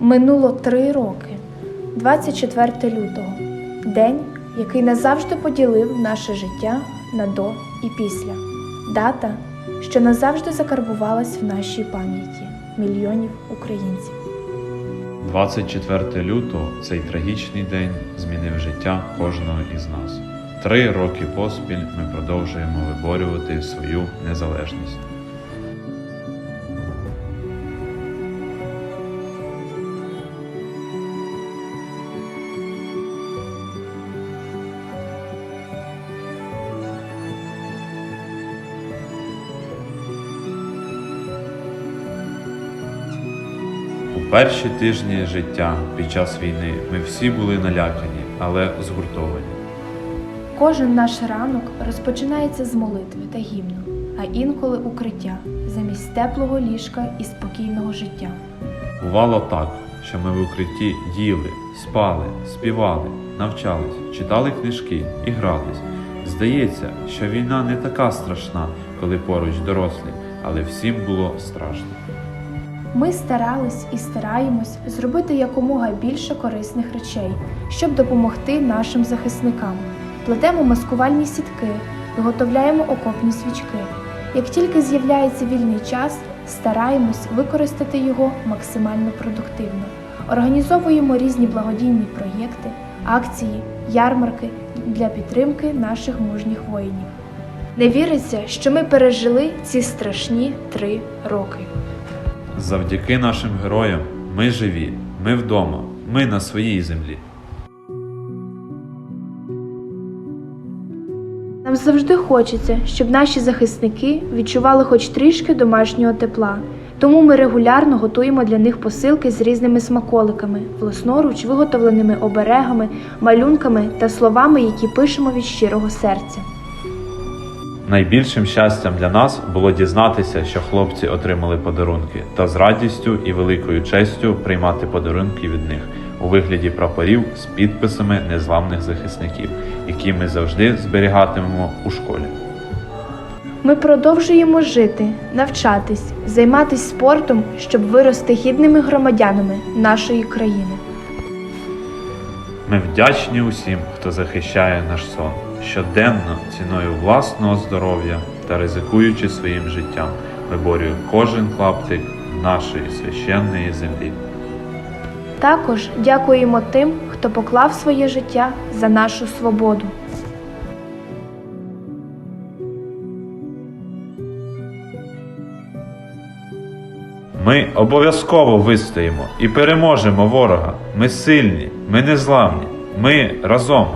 Минуло три роки, 24 лютого, день, який назавжди поділив наше життя на до і після. Дата, що назавжди закарбувалась в нашій пам'яті мільйонів українців. 24 лютого цей трагічний день змінив життя кожного із нас. Три роки поспіль ми продовжуємо виборювати свою незалежність. У перші тижні життя під час війни ми всі були налякані, але згуртовані. Кожен наш ранок розпочинається з молитви та гімну, а інколи укриття замість теплого ліжка і спокійного життя. Бувало так, що ми в укритті їли, спали, співали, навчались, читали книжки і грались. Здається, що війна не така страшна, коли поруч дорослі, але всім було страшно. Ми старались і стараємось зробити якомога більше корисних речей, щоб допомогти нашим захисникам. Плетемо маскувальні сітки, виготовляємо окопні свічки. Як тільки з'являється вільний час, стараємось використати його максимально продуктивно. Організовуємо різні благодійні проєкти, акції, ярмарки для підтримки наших мужніх воїнів. Не віриться, що ми пережили ці страшні три роки. Завдяки нашим героям ми живі, ми вдома, ми на своїй землі. Нам завжди хочеться, щоб наші захисники відчували хоч трішки домашнього тепла. Тому ми регулярно готуємо для них посилки з різними смаколиками, власноруч виготовленими оберегами, малюнками та словами, які пишемо від щирого серця. Найбільшим щастям для нас було дізнатися, що хлопці отримали подарунки, та з радістю і великою честю приймати подарунки від них у вигляді прапорів з підписами незламних захисників, які ми завжди зберігатимемо у школі. Ми продовжуємо жити, навчатись, займатися спортом, щоб вирости гідними громадянами нашої країни. Ми вдячні усім, хто захищає наш сон щоденно ціною власного здоров'я та ризикуючи своїм життям, виборює кожен клаптик нашої священної землі. Також дякуємо тим, хто поклав своє життя за нашу свободу. Ми обов'язково вистоїмо і переможемо ворога. Ми сильні, ми незламні, ми разом.